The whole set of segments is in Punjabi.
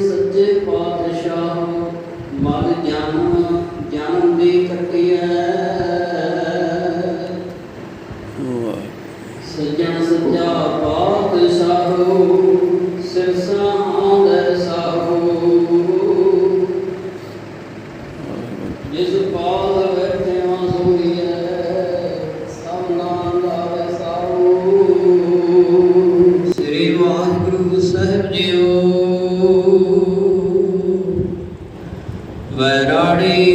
ਸੱਚੇ ਪਾਤਸ਼ਾਹ ਮਨ ਜਨਮ ਜਨਮ ਦੇ ਵਾਹਿਗੁਰੂ ਸੱਜਣ ਸੱਚਾ ਪਾਤਸ਼ਾਹੋ ਸਿਰਸਾਂ ਦੇ ਸਾਹੋ ਜਿਸ ਪਾਲ ਬੈਠਿਆ ਸੋਈਐ ਸਭ ਨਾਮ ਲਾਵੇ ਸਾਹੋ ਸ੍ਰੀ ਵਾਹਿਗੁਰੂ ਸਾਹਿਬ ਜੀਓ ਵੈਰਾੜੀ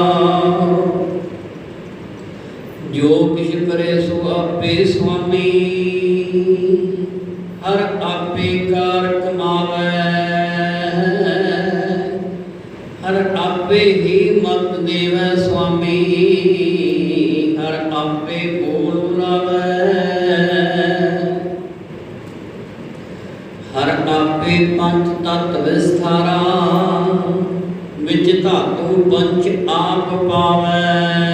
ਜੋ ਕਿਛ ਕਰੇ ਸੋ ਆਪੇ ਸੁਆਮੀ। ਹਰ ਆਪੇ ਕਾਰ ਕਮਾਵੇ। ਹਰ ਆਪੇ ਹੀ ਮਤ ਦੇਵੈ ਸੁਆਮੀ। ਹਰ ਆਪੇ ਬੋਲ ਬੁਲਾਵੇ ਹਰ ਆਪੇ ਪੰਜ ਤਤ ਵਿਸਥਾਰਾ। ਵਿੱਚ ਧਾਤੂ ਪੰਚ ਆਪ ਪਾਵੈ।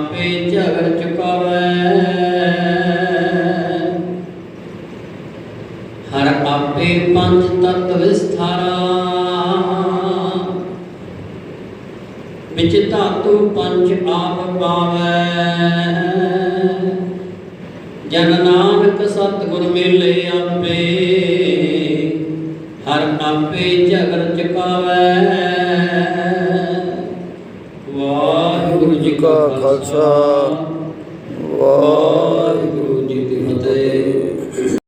ਆਪੇ ਝਗੜ ਚੁਕਾਵੈ। ਹਰ ਆਪੇ ਪੰਜ ਤਤ ਵਿਸਥਾਰਾ। ਵਿੱਚ ਧਾਤੂ ਪੰਜ ਆਪ ਪਾਵੈ। ਜਨ ਨਾਨਕ ਸਤਿਗੁਰ ਮੇਲੇ ਆਪੇ। ਹਰ ਆਪੇ ਝਗੜ ਚੁਕਾਵੈ। ਕਾ ਖਾਲਸਾ। ਵਾਹਿਗੁਰੂ